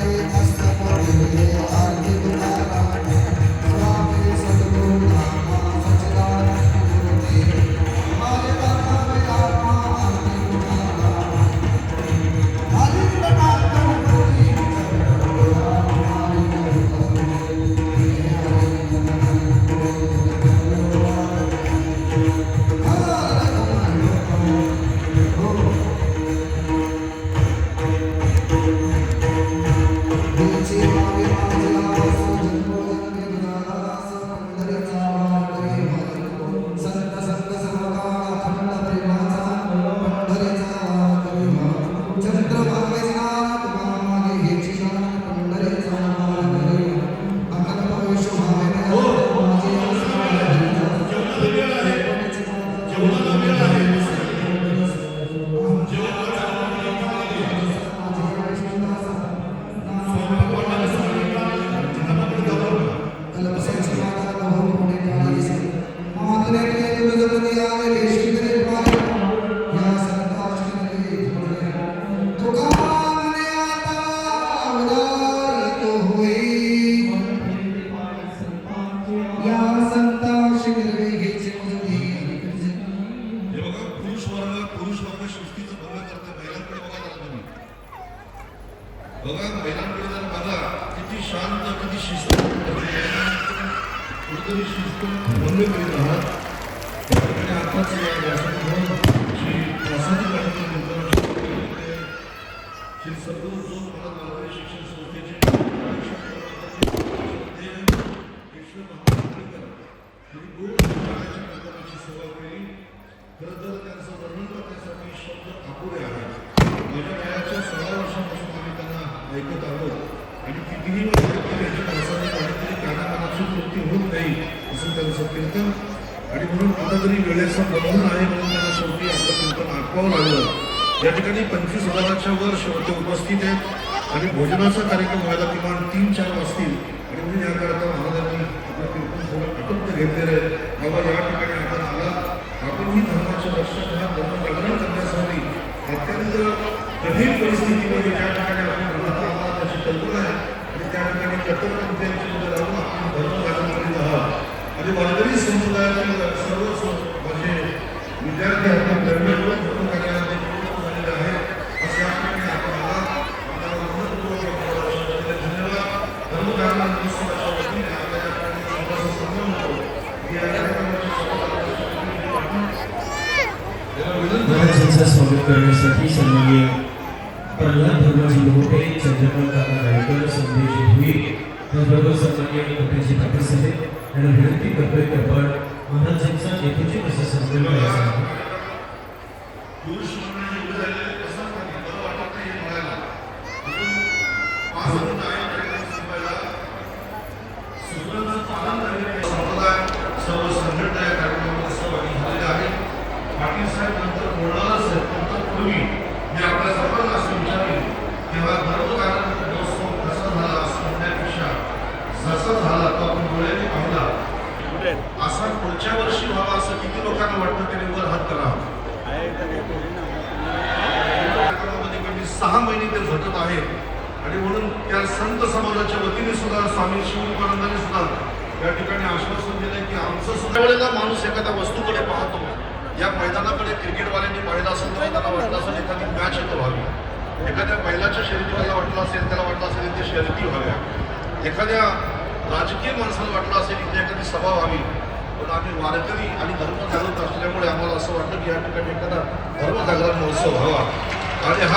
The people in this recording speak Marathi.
Deus. बघा महिलांकडे जर बघा किती शांत किती शिस्त कुठेतरी शिस्त भंग करीत आहात आणि आताच श्री महाराज शिक्षण संस्थेचे ईश्वर सेवा केली असं त्यांचं कीर्तन आणि म्हणून आता तरी वेळेचं बंधन आहे म्हणून त्यांना शेवटी आपलं कीर्तन आटवावं लागलं या ठिकाणी पंचवीस हजाराच्या वर शेवटी उपस्थित आहेत आणि भोजनाचा कार्यक्रम व्हायला किमान तीन चार वाजतील. आणि म्हणून याकरता महाराजांनी आपलं कीर्तन थोडं अटप्त घेतलेलं आहे बाबा या ठिकाणी आपण आला आपणही धर्माच्या रक्षण ह्या धर्म जागरण करण्यासाठी अत्यंत कठीण परिस्थितीमध्ये ज्या ठिकाणी आपण राहतो आम्हाला त्याची कल्पना आहे आणि त्या ठिकाणी कट्टरपंथीयांची मध्ये राहून आपण धर्म जागरण करीत आहात आणि वारकरी समुदायातील सर्वच माझे म्हणजे विद्यार्थी आपण धर्मपूर्वक धर्म कार्यामध्ये झालेले आहेत. असं या आपल्याला धन्यवाद. धर्म कार्याला वतीने आपल्या या सन्मान होतो. या कार्यक्रमाची स्वागत करण्यासाठी सन्माननीय प्रल्हाद धर्माजी लोटे चंद्रकांत काका गायकर संदेश भुई ಗೌರವ ಸನ್ಮಾನ್ಯ ಪಟೇಜಿ ಡಾಕ್ಟರ್ ಸಹೇಬ್ ನನ್ನ ವಿನಂತಿ ಕರ್ತವ್ಯ ಅಪಾರ್ಟ್ ಮಹಾರಾಜ್ ಜಂಕ್ಷನ್ ಎಪಿಜೆ ಪ್ರಶಸ್ತಿ ಸಂಸ್ಥೆ ಪುರುಷ वाटतं त्याने वर हात करावा कमी सहा महिने ते झटत आहेत आणि म्हणून त्या संत समाजाच्या वतीने सुद्धा स्वामी शिवकानंदाने सुद्धा या ठिकाणी आश्वासन दिलं की आमचं सुद्धा वेळेला माणूस एखाद्या वस्तूकडे पाहतो. या मैदानाकडे क्रिकेटवाल्यांनी पाहिलं असेल तर त्याला वाटलं असेल एखादी मॅच येतो व्हावी एखाद्या महिलाच्या शर्यतीला वाटलं असेल त्याला वाटलं असेल इथे शर्यती व्हाव्या. एखाद्या राजकीय माणसाला वाटलं असेल इथे एखादी सभा व्हावी. पण आम्ही वारकरी आणि धर्म जागृत असल्यामुळे आम्हाला असं वाटतं की या ठिकाणी एखादा धर्म जागरण महोत्सव व्हावा. आणि हा